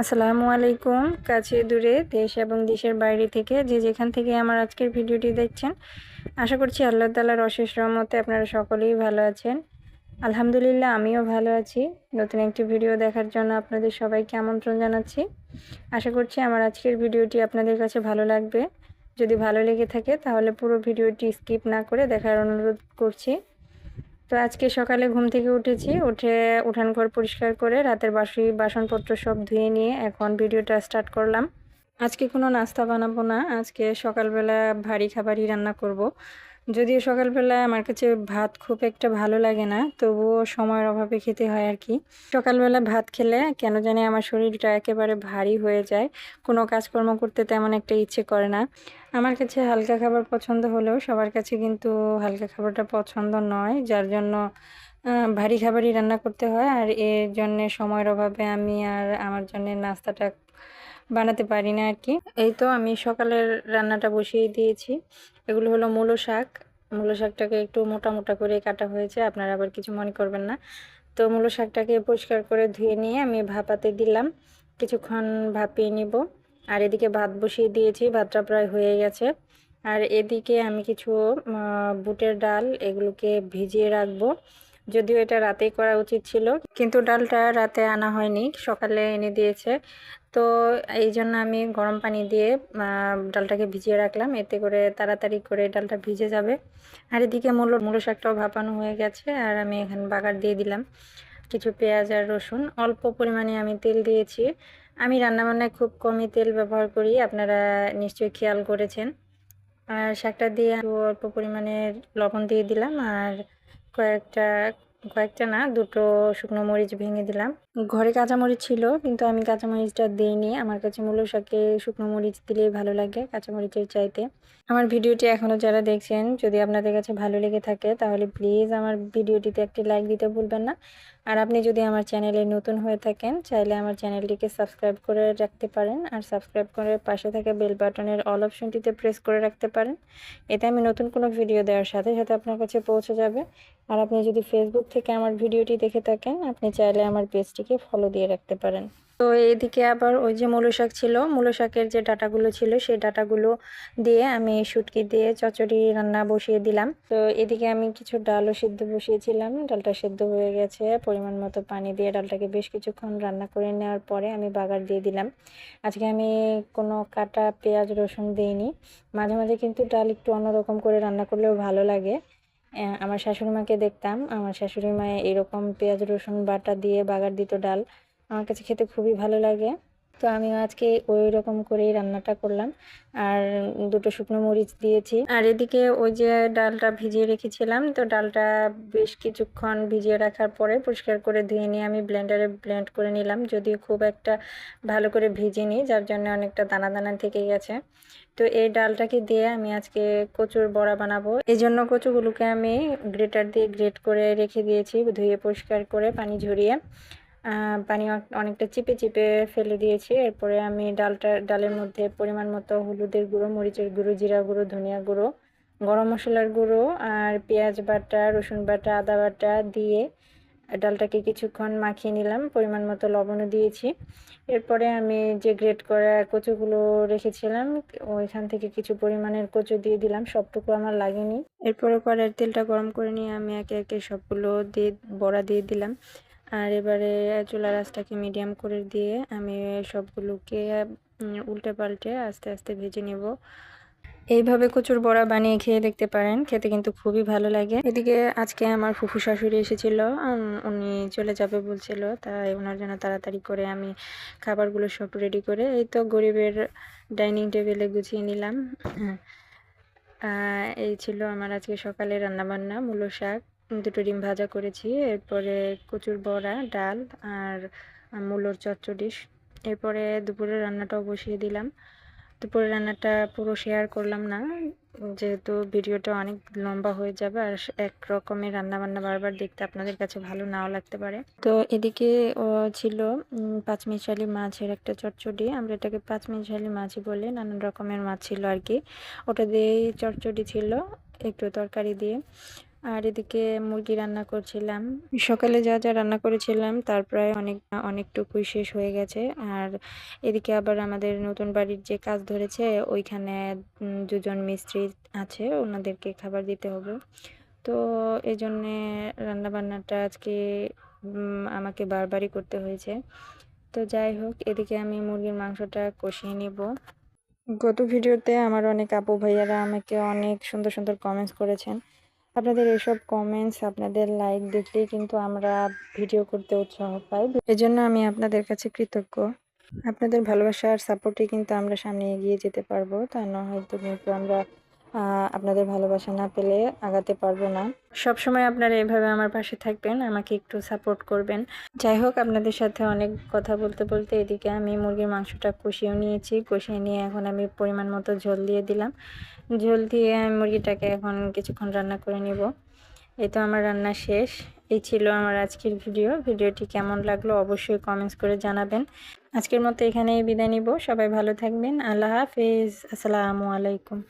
আসসালামু আলাইকুম। কাছে দূরে দেশ এবং দেশের বাইরে থেকে যে যেখান থেকে আমার আজকের ভিডিওটি দেখছেন, আশা করছি আল্লাহ তালার অশেষ রহমতে আপনারা সকলেই ভালো আছেন। আলহামদুলিল্লাহ, আমিও ভালো আছি। নতুন একটি ভিডিও দেখার জন্য আপনাদের সবাইকে আমন্ত্রণ জানাচ্ছি। আশা করছি আমার আজকের ভিডিওটি আপনাদের কাছে ভালো লাগবে। যদি ভালো লেগে থাকে, তাহলে পুরো ভিডিওটি স্কিপ না করে দেখার অনুরোধ করছি। তো আজকে সকালে ঘুম থেকে উঠেছি, উঠে উঠান ঘর পরিষ্কার করে রাতের বাসি, বাসনপত্র সব ধুয়ে নিয়ে এখন ভিডিওটা স্টার্ট করলাম আজকে কোনো নাস্তা বানাবো না, আজকে সকালবেলা ভারী খাবারই রান্না করব। যদিও সকালবেলা আমার কাছে ভাত খুব একটা ভালো লাগে না, তবুও সময়ের অভাবে খেতে হয় আর কি। সকালবেলা ভাত খেলে কেন জানি আমার শরীরটা একেবারে ভারী হয়ে যায়, কোনো কাজকর্ম করতে তেমন একটা ইচ্ছে করে না। আমার কাছে হালকা খাবার পছন্দ হলেও সবার কাছে কিন্তু হালকা খাবারটা পছন্দ নয়, যার জন্য ভারী খাবারই রান্না করতে হয় আর এর জন্যে সময়ের অভাবে আমি আর আমার জন্য নাস্তাটা বানাতে পারি না আর কি। এই তো আমি সকালের রান্নাটা বসিয়ে দিয়েছি, এগুলো হলো মূলো শাক মূলো শাকটাকে একটু মোটা মোটা করে কাটা হয়েছে, আপনারা আবার কিছু মনে করবেন না। তো মূলো শাকটাকে পরিষ্কার করে ধুয়ে নিয়ে আমি ভাপাতে দিলাম, কিছুক্ষণ ভাপিয়ে নিব। আর এদিকে ভাত বসিয়ে দিয়েছি, ভাতটা প্রায় হয়ে গেছে। আর এদিকে আমি কিছু বুটের ডাল এগুলোকে ভিজিয়ে রাখব। যদিও এটা রাতেই করা উচিত ছিল, কিন্তু ডালটা রাতে আনা হয়নি, সকালে এনে দিয়েছে। তো এই জন্য আমি গরম পানি দিয়ে ডালটাকে ভিজিয়ে রাখলাম। এতে করে তাড়াতাড়ি করে ডালটা ভিজে যাবে। আর এদিকে মূল, মূলো শাকটাও ভাপানো হয়ে গেছে। আর আমি এখানে বাগার দিয়ে দিলাম কিছু পেঁয়াজ আর রসুন। অল্প পরিমাণে আমি তেল দিয়েছি। আমি রান্নাবান্নায় খুব কমই তেল ব্যবহার করি। আপনারা নিশ্চয়ই খেয়াল করেছেন। আর শাকটা দিয়ে অল্প পরিমাণে লবণ দিয়ে দিলাম। আর কয়েকটা কয়েকটা না, দুটো শুকনো মরিচ ভেঙে দিলাম। ঘরে কাঁচামরিচ ছিল, কিন্তু আমি কাঁচামরিচটা দিইনি। আমার কাছে মূল শাকে শুকনো মরিচ দিলেই ভালো লাগে কাঁচামরিচের চাইতে। আমার ভিডিওটি এখনও যারা দেখছেন, যদি আপনাদের কাছে ভালো লেগে থাকে, তাহলে প্লিজ আমার ভিডিওটিতে একটি লাইক দিতে ভুলবেন না। আর আপনি যদি আমার চ্যানেলে নতুন হয়ে থাকেন, চাইলে আমার চ্যানেলটিকে সাবস্ক্রাইব করে রাখতে পারেন। আর সাবস্ক্রাইব করে পাশে থাকা বেল বাটনের অল অপশনটিতে প্রেস করে রাখতে পারেন। এতে আমি নতুন কোনো ভিডিও দেওয়ার সাথে সাথে আপনার কাছে পৌঁছে যাবে। আর আপনি যদি ফেসবুক থেকে আমার ভিডিওটি দেখে থাকেন, আপনি চাইলে আমার পেজটিকে ফলো দিয়ে রাখতে পারেন। তো এদিকে আবার ওই যে মূলো শাক ছিল, মূলো শাকের যে ডাটাগুলো ছিল, সেই ডাটাগুলো দিয়ে আমি শুটকি দিয়ে চচড়ি রান্না বসিয়ে দিলাম। তো এদিকে আমি কিছু ডালও সিদ্ধ বসিয়েছিলাম। ডালটা সেদ্ধ হয়ে গেছে, পরিমাণ মতো পানি দিয়ে ডালটাকে বেশ কিছুক্ষণ রান্না করে নেওয়ার পরে আমি বাগার দিয়ে দিলাম। আজকে আমি কোনো কাটা পেঁয়াজ, রসুন দিইনি। মাঝে মাঝে কিন্তু ডাল একটু অন্যরকম করে রান্না করলেও ভালো লাগে। আমার শাশুড়ি মাকে দেখতাম। আমার শাশুড়ি মায়ে এরকম পেঁয়াজ রসুন বাটা দিয়ে বাগার দিত ডাল। আমার কাছে খেতে খুবই ভালো লাগে। তো আমি আজকে ওই রকম করেই রান্নাটা করলাম। আর দুটো শুকনো মরিচ দিয়েছি। আর এদিকে ওই যে ডালটা ভিজিয়ে রেখেছিলাম, তো ডালটা বেশ কিছুক্ষণ ভিজিয়ে রাখার পরে পরিষ্কার করে ধুয়ে নিয়ে আমি ব্লেন্ডারে ব্লেন্ড করে নিলাম। যদিও খুব একটা ভালো করে ভিজিনি, যার জন্য অনেকটা দানা দানা থেকে গেছে। তো এই ডালটাকে দিয়ে আমি আজকে কচুর বড়া বানাবো। এই জন্য কচুগুলোকে আমি গ্রেটার দিয়ে গ্রেট করে রেখে দিয়েছি, ধুয়ে পরিষ্কার করে পানি ঝরিয়ে। পানি অনেকটা চিপে চিপে ফেলে দিয়েছি। এরপরে আমি ডালটা, ডালের মধ্যে পরিমাণ মতো হলুদের গুঁড়ো, মরিচের গুঁড়ো, জিরা গুঁড়ো, ধনিয়া গুঁড়ো, গরম মশলার গুঁড়ো আর পেঁয়াজ বাটা, রসুন বাটা, আদা বাটা দিয়ে ডালটাকে কিছুক্ষণ মাখিয়ে নিলাম। পরিমাণ মতো লবণও দিয়েছি। এরপরে আমি যে গ্রেট করা কচুগুলো রেখেছিলাম, ওইখান থেকে কিছু পরিমাণের কচু দিয়ে দিলাম। সবটুকু আমার লাগেনি। এরপরে কড়াইয়ের তেলটা গরম করে নিয়ে আমি একে একে সবগুলো দিয়ে, বড়া দিয়ে দিলাম। আর এবারে চুলা রাসটাকে মিডিয়াম করে দিয়ে আমি সবগুলোকে উল্টে পাল্টে আস্তে আস্তে ভেজে নেব। এইভাবে কচুর বড়া বানিয়ে খেয়ে দেখতে পারেন, খেতে কিন্তু খুবই ভালো লাগে। এদিকে আজকে আমার ফুফু শাশুড়ি এসেছিল উনি চলে যাবে বলছিল, তাই ওনার জন্য তাড়াতাড়ি করে আমি খাবারগুলো সব রেডি করে, এই তো গরিবের ডাইনিং টেবিলে গুছিয়ে নিলাম। এই ছিল আমার আজকে সকালে রান্নাবান্না, মূলো শাক। দুটো ডিম ভাজা করেছি, এরপরে কচুর বড়া, ডাল আর মূলোর চচ্চড়ি। এরপরে দুপুরের রান্নাটাও বসিয়ে দিলাম। দুপুরের রান্নাটা পুরো শেয়ার করলাম না, যেহেতু ভিডিওটা অনেক লম্বা হয়ে যাবে আর এক রকমের রান্নাবান্না বারবার দেখতে আপনাদের কাছে ভালো নাও লাগতে পারে। তো এদিকে ছিল পাঁচমিশালি মাছের একটা চটচড়ি আমরা এটাকে পাঁচমিশালি মাছই বলে, নানান রকমের মাছ ছিল আর কি। ওটা দিয়েই চটচড়ি ছিল, একটু তরকারি দিয়ে। আর এদিকে মুরগি রান্না করছিলাম। সকালে যা যা রান্না করেছিলাম, তার প্রায় অনেক, অনেকটুকুই শেষ হয়ে গেছে। আর এদিকে আবার আমাদের নতুন বাড়ির যে কাজ ধরেছে, ওইখানে দুজন মিস্ত্রি আছে, ওনাদেরকে খাবার দিতে হবে। তো এই জন্যে রান্নাবান্নাটা আজকে আমাকে বারবারই করতে হয়েছে। তো যাই হোক, এদিকে আমি মুরগির মাংসটা কষিয়ে নিব। গত ভিডিওতে আমার অনেক আপু ভাইয়ারা আমাকে অনেক সুন্দর সুন্দর কমেন্টস করেছেন। আপনাদের এসব কমেন্টস আপনাদের লাইক দেখলেই কিন্তু আমরা ভিডিও করতে উৎসাহ পাই। এজন্য আমি আপনাদের কাছে কৃতজ্ঞ। আপনাদের ভালোবাসা আর সাপোর্টে কিন্তু আমরা সামনে এগিয়ে যেতে পারব, তা না হয়তো কিন্তু আমরা আপনাদের ভালোবাসা না পেলে আগাতে পারব না। সব সময় আপনারা এভাবে আমার পাশে থাকবেন, আমাকে একটু সাপোর্ট করবেন। যাই হোক, আপনাদের সাথে অনেক কথা বলতে বলতে এদিকে আমি মুরগির মাংসটা কষিয়েও নিয়েছি, কষিয়ে নিয়ে এখন আমি পরিমাণ মতো ঝোল দিয়ে দিলাম। ঝোল দিয়ে আমি মুরগিটাকে এখন কিছুক্ষণ রান্না করে নিব। এই তো আমার রান্না শেষ। এই ছিল আমার আজকের ভিডিও। ভিডিওটি কেমন লাগল অবশ্যই কমেন্টস করে জানাবেন। আজকের মতো এখানেই বিদায় নিব। সবাই ভালো থাকবেন। আল্লাহ হাফিজ। আসসালামু আলাইকুম।